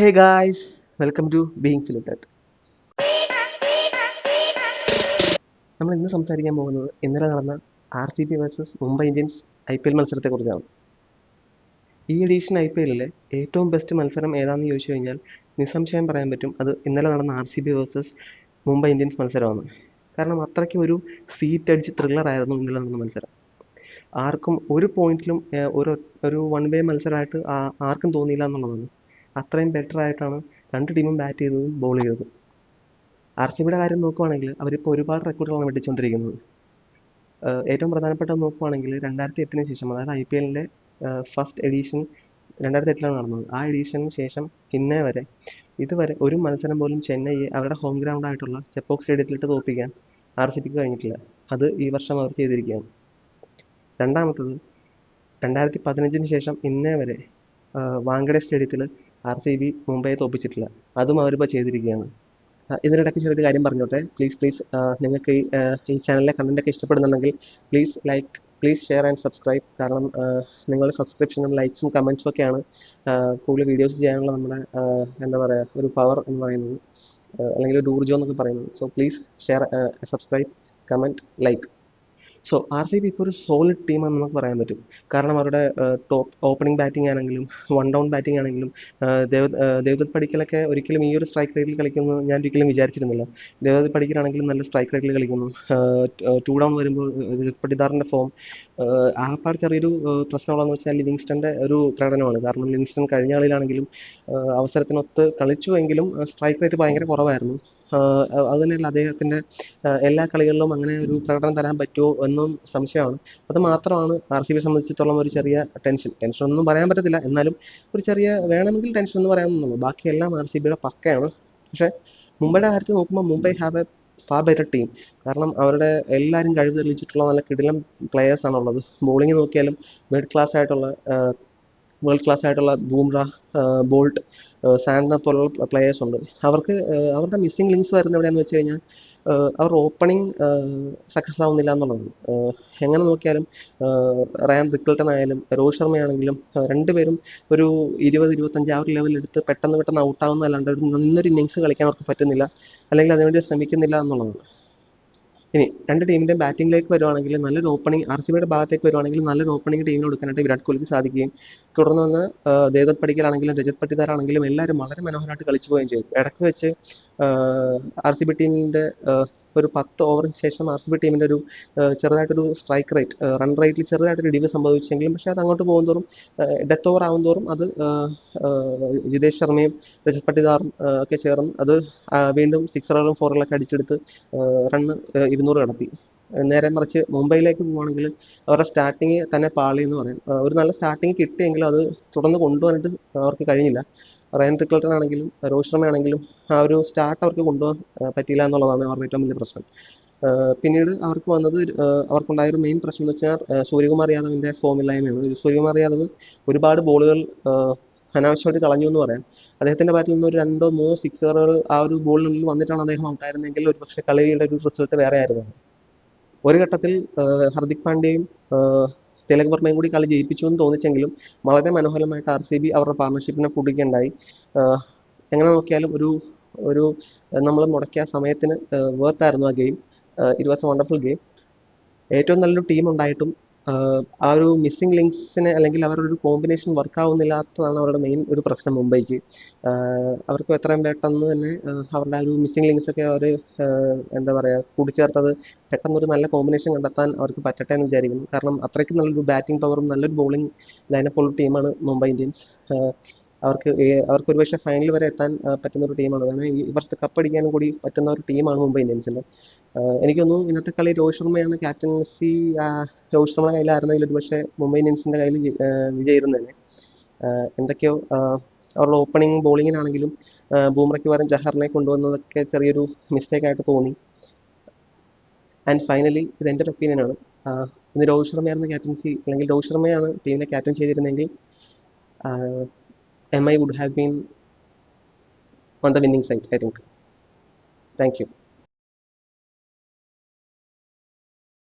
Hey guys welcome to being filleted നമ്മൾ ഇന്ന് സംസാരിക്കാൻ പോകുന്നത് ഇന്നലെ നടന്ന R C B versus Mumbai Indians I P L മത്സരത്തെക്കുറിച്ചാണ്. ഈ എഡീഷൻ ഐ പി എല്ലിലെ ഏറ്റവും ബെസ്റ്റ് മത്സരം ഏതാണെന്ന് ചോദിച്ചു കഴിഞ്ഞാൽ നിസ്സംശയം പറയാൻ പറ്റും അത് ഇന്നലെ നടന്ന R C B versus Mumbai Indians മത്സരമാണ്. കാരണം അത്രയ്ക്ക് ഒരു സീറ്റ് അടിച്ച് ത്രില്ലറായിരുന്നു ഇന്നലെ നടന്ന മത്സരം. ആർക്കും ഒരു പോയിന്റിലും ഒരു ഒരു വൺ വേ മത്സരമായിട്ട് ആർക്കും തോന്നിയില്ല എന്നുള്ളതാണ്. അത്രയും ബെറ്റർ ആയിട്ടാണ് രണ്ട് ടീമും ബാറ്റ് ചെയ്തതും ബോൾ ചെയ്തതും. ആർ സി ബിയുടെ കാര്യം നോക്കുവാണെങ്കിൽ അവരിപ്പോൾ ഒരുപാട് റെക്കോർഡുകളാണ് വെട്ടിച്ചുകൊണ്ടിരിക്കുന്നത്. ഏറ്റവും പ്രധാനപ്പെട്ട നോക്കുവാണെങ്കിൽ രണ്ടായിരത്തി എട്ടിന് ശേഷം അതായത് ഐ പി എല്ലിന്റെ ഫസ്റ്റ് എഡീഷൻ രണ്ടായിരത്തി എട്ടിലാണ് നടന്നത്. ആ എഡീഷന് ശേഷം ഇന്നേ വരെ ഇതുവരെ ഒരു മത്സരം പോലും ചെന്നൈയെ അവരുടെ ഹോം ഗ്രൗണ്ട് ആയിട്ടുള്ള ചെപ്പോക്ക് സ്റ്റേഡിയത്തിലിട്ട് തോൽപ്പിക്കാൻ ആർ സി ബിക്ക് കഴിഞ്ഞിട്ടില്ല. അത് ഈ വർഷം അവർ ചെയ്തിരിക്കുകയാണ്. രണ്ടാമത്തത് രണ്ടായിരത്തി പതിനഞ്ചിന് ശേഷം ഇന്നേ വരെ വാങ്കഡെ സ്റ്റേഡിയത്തിൽ ആർ സി ബി മുംബൈയെ തോൽപ്പിച്ചിട്ടില്ല. അതും അവരിപ്പോൾ ചെയ്തിരിക്കുകയാണ്. ഇതിനിടയ്ക്ക് ചെറിയൊരു കാര്യം പറഞ്ഞോട്ടെ. പ്ലീസ് പ്ലീസ് നിങ്ങൾക്ക് ഈ ഈ ചാനലിലെ കണ്ടന്റൊക്കെ ഇഷ്ടപ്പെടുന്നുണ്ടെങ്കിൽ please like please share and subscribe കാരണം നിങ്ങളുടെ സബ്സ്ക്രിപ്ഷനും ലൈക്സും കമൻസും ഒക്കെയാണ് കൂടുതൽ വീഡിയോസ് ചെയ്യാനുള്ള നമ്മുടെ എന്താ പറയുക ഒരു പവർ എന്ന് പറയുന്നത്. അല്ലെങ്കിൽ ഒരു ഊർജം എന്നൊക്കെ പറയുന്നത്. So please share subscribe comment like so R C B ഇപ്പോൾ ഒരു സോളിഡ് ടീമാണെന്ന് നമുക്ക് പറയാൻ പറ്റും. കാരണം അവരുടെ ടോപ്പ് ഓപ്പണിംഗ് ബാറ്റിംഗ് ആണെങ്കിലും വൺ ഡൗൺ ബാറ്റിംഗ് ആണെങ്കിലും ദേവദത്ത് പടിക്കലൊക്കെ ഒരിക്കലും ഈ ഒരു സ്ട്രൈക്ക് റേറ്റിൽ കളിക്കുമെന്ന് ഞാൻ ഒരിക്കലും വിചാരിച്ചിരുന്നില്ല. ദേവദത്ത് പടിക്കലാണെങ്കിലും നല്ല സ്ട്രൈക്ക് റേറ്റിൽ കളിക്കുന്നു. ടു ഡൗൺ വരുമ്പോൾ പടിദാറിന്റെ ഫോം ആകപ്പാട് ചെറിയൊരു ആഹ് പ്രശ്നമുള്ളതെന്ന് വെച്ചാൽ ലിവിങ്സ്റ്റന്റെ ഒരു പ്രകടനമാണ്. കാരണം ലിവിങ്സ്റ്റൺ കഴിഞ്ഞ കളിയിലാണെങ്കിലും അവസരത്തിനൊത്ത് അവസരത്തിനൊത്ത് കളിച്ചുവെങ്കിലും സ്ട്രൈക്ക് റേറ്റ് ഭയങ്കര കുറവായിരുന്നു. ആഹ് അത് തന്നെയല്ല അദ്ദേഹത്തിന്റെ എല്ലാ കളികളിലും അങ്ങനെ ഒരു പ്രകടനം തരാൻ പറ്റുമോ എന്നും സംശയമാണ്. അത് മാത്രമാണ് ആർ സി ബിയെ സംബന്ധിച്ചിടത്തോളം ഒരു ചെറിയ ടെൻഷൻ. ടെൻഷൻ ഒന്നും പറയാൻ പറ്റത്തില്ല. എന്നാലും ഒരു ചെറിയ വേണമെങ്കിൽ ടെൻഷൻ എന്ന് പറയാമെന്നുള്ളൂ ബാക്കിയെല്ലാം ആർ സി ബിയുടെ പക്കയാണ്. പക്ഷേ മുംബൈയുടെ കാര്യത്തിൽ നോക്കുമ്പോൾ Mumbai have a far better team കാരണം അവരുടെ എല്ലാവരും കഴിവ് തെളിയിച്ചിട്ടുള്ള നല്ല കിടിലം ആണ് ഉള്ളത് ബോളിംഗ് നോക്കിയാലും മിഡ് ക്ലാസ് ആയിട്ടുള്ള വേൾഡ് ക്ലാസ് ആയിട്ടുള്ള ബൂംറ ബോൾട്ട് സാൻഡ പോലുള്ള പ്ലെയേഴ്സ് ഉണ്ട്. അവർക്ക് അവരുടെ മിസ്സിംഗ് ലിങ്ക്സ് വരുന്നത് എവിടെയാന്ന് വെച്ച് കഴിഞ്ഞാൽ അവർ ഓപ്പണിംഗ് സക്സസ് ആവുന്നില്ല എന്നുള്ളതാണ്. എങ്ങനെ നോക്കിയാലും റാം റയാൻ റിക്കിൾട്ടൺ ആയാലും രോഹിത് ശർമ്മ ആണെങ്കിലും രണ്ടുപേരും ഒരു ഇരുപത് ഇരുപത്തഞ്ച് ആ ഒരു ലെവലിൽ എടുത്ത് പെട്ടെന്ന് പെട്ടെന്ന് ഔട്ടാവുന്നതല്ലാണ്ട് ഒരു നല്ലൊരു ഇന്നിങ്സ് കളിക്കാൻ അവർക്ക് പറ്റുന്നില്ല. അല്ലെങ്കിൽ അതിനുവേണ്ടി ശ്രമിക്കുന്നില്ല എന്നുള്ളതാണ്. ഇനി രണ്ട് ടീമിന്റെ ബാറ്റിംഗിലേക്ക് വരുവാണെങ്കിൽ നല്ലൊരു ഓപ്പണിംഗ് ആർ സി ബിയുടെ ഭാഗത്തേക്ക് വരുവാണെങ്കിൽ നല്ലൊരു ഓപ്പണിംഗ് ടീമിന് കൊടുക്കാനായിട്ട് വിരാട് കോഹ്ലിക്ക് സാധിക്കുകയും തുടർന്ന് വന്ന് ദേവദത്ത് പടിക്കലാണെങ്കിലും രജത് പട്ടിദാറാണെങ്കിലും എല്ലാവരും വളരെ മനോഹരമായിട്ട് കളിച്ചു പോവുകയും ചെയ്തു. ഇടയ്ക്ക് വെച്ച് ആർ സി ബി ടീമിന്റെ ഒരു പത്ത് ഓവറിന് ശേഷം ആർ സി ബി ടീമിന്റെ ഒരു ചെറുതായിട്ടൊരു സ്ട്രൈക്ക് റേറ്റ് റൺ റേറ്റിൽ ചെറുതായിട്ടൊരു ഇടിവ് സംഭവിച്ചെങ്കിലും പക്ഷേ അത് അങ്ങോട്ട് പോകുന്തോറും ഡെത്ത് ഓവർ ആവുന്തോറും അത് ജിതേഷ് ശർമ്മയും രജത് പട്ടിദാറും ഒക്കെ ചേർന്ന് അത് വീണ്ടും സിക്സറുകളും ഫോറുകളൊക്കെ അടിച്ചെടുത്ത് റണ്ണ് ഇരുന്നൂറ് കടത്തി. നേരെ മറിച്ച് മുംബൈയിലേക്ക് പോവുകയാണെങ്കിൽ അവരുടെ സ്റ്റാർട്ടിങ് തന്നെ പാളി എന്ന് പറയും. ഒരു നല്ല സ്റ്റാർട്ടിങ് കിട്ടിയെങ്കിലും അത് തുടർന്ന് കൊണ്ടുപോകാനായിട്ട് അവർക്ക് കഴിഞ്ഞില്ല. റയൻ റിക്കൽട്ടൺ ആണെങ്കിലും രോഹിത് ശർമ്മ ആണെങ്കിലും ആ ഒരു സ്റ്റാർട്ട് അവർക്ക് കൊണ്ടുപോകാൻ പറ്റിയില്ല എന്നുള്ളതാണ് അവരുടെ ഏറ്റവും വലിയ പ്രശ്നം. പിന്നീട് അവർക്ക് വന്നത് അവർക്കുണ്ടായ ഒരു മെയിൻ പ്രശ്നം എന്ന് വെച്ചാൽ സൂര്യകുമാർ യാദവിന്റെ ഫോമില്ലായ്മയാണ് സൂര്യകുമാർ യാദവ് ഒരുപാട് ബോളുകൾ അനാവശ്യമായിട്ട് കളഞ്ഞു എന്ന് പറയാം. അദ്ദേഹത്തിന്റെ ബാറ്റിൽ നിന്ന് ഒരു രണ്ടോ മൂന്നോ സിക്സറുകൾ ആ ഒരു ബോളിനുള്ളിൽ വന്നിട്ടാണ് അദ്ദേഹം ഔട്ടായിരുന്നെങ്കിൽ ഒരു പക്ഷേ കളിയുടെ ഒരു റിസൾട്ട് വേറെ ആയിരുന്നു. ഒരു ഘട്ടത്തിൽ ഹർദിക് പാണ്ഡ്യയും തിലക് വർമ്മയും കൂടി കളി ജയിപ്പിച്ചു എന്ന് തോന്നിച്ചെങ്കിലും വളരെ മനോഹരമായിട്ട് ആർ സി ബി അവരുടെ പാർട്ണർഷിപ്പിനെ പുടിക്കുകയുണ്ടായി എങ്ങനെ നോക്കിയാലും ഒരു ഒരു നമ്മൾ മുടക്കിയ സമയത്തിന് വേർത്തായിരുന്നു ആ game it was a wonderful game ഏറ്റവും നല്ലൊരു ടീം ഉണ്ടായിട്ടും ആ ഒരു മിസ്സിംഗ് ലിങ്ക്സിനെ അല്ലെങ്കിൽ അവരുടെ ഒരു കോമ്പിനേഷൻ വർക്ക് ആവുന്നില്ലാത്തതാണ് അവരുടെ മെയിൻ ഒരു പ്രശ്നം മുംബൈക്ക്. അവർക്ക് എത്രയും പെട്ടെന്ന് തന്നെ അവരുടെ ആ ഒരു മിസ്സിംഗ് ലിങ്ക്സ് ഒക്കെ അവർ എന്താ പറയുക കൂടിച്ചേർത്തത് പെട്ടെന്ന് ഒരു നല്ല കോമ്പിനേഷൻ കണ്ടെത്താൻ അവർക്ക് പറ്റട്ടെ എന്ന് വിചാരിക്കുന്നു. കാരണം അത്രയ്ക്ക് നല്ലൊരു ബാറ്റിംഗ് പവറും നല്ലൊരു ബോളിംഗ് ലൈനപ്പുള്ള ടീമാണ് മുംബൈ ഇന്ത്യൻസ്. അവർക്ക് അവർക്ക് ഒരുപക്ഷെ ഫൈനൽ വരെ എത്താൻ പറ്റുന്ന ഒരു ടീമാണ്. കാരണം ഈ വർഷത്തെ കപ്പടിക്കാനും കൂടി പറ്റുന്ന ഒരു ടീമാണ് മുംബൈ ഇന്ത്യൻസിന്റെ എനിക്ക് തോന്നുന്നു ഇന്നത്തെ കളി രോഹിത് ശർമ്മയാണ് ക്യാപ്റ്റൻസി രോഹിത് ശർമ്മയുടെ കയ്യിലായിരുന്നെങ്കിൽ ഒരുപക്ഷെ മുംബൈ ഇന്ത്യൻസിന്റെ കയ്യിൽ ആഹ് എന്തൊക്കെയോ അവരുടെ ഓപ്പണിംഗ് ബോളിങ്ങിനാണെങ്കിലും ബൂമറയ്ക്ക് പകരം ജഹറിനെ കൊണ്ടുവന്നതൊക്കെ ചെറിയൊരു മിസ്റ്റേക്ക് ആയിട്ട് തോന്നി. ആൻഡ് ഫൈനലി ഇത് എന്റെ ഒരു ഒപ്പീനിയനാണ് ഇന്ന് രോഹിത് ശർമ്മയായിരുന്നു ക്യാപ്റ്റൻസി അല്ലെങ്കിൽ രോഹിത് ശർമ്മയാണ് ടീമിനെ ക്യാപ്റ്റൻ ചെയ്തിരുന്നെങ്കിൽ MI would have been on the winning side, I think. Thank you.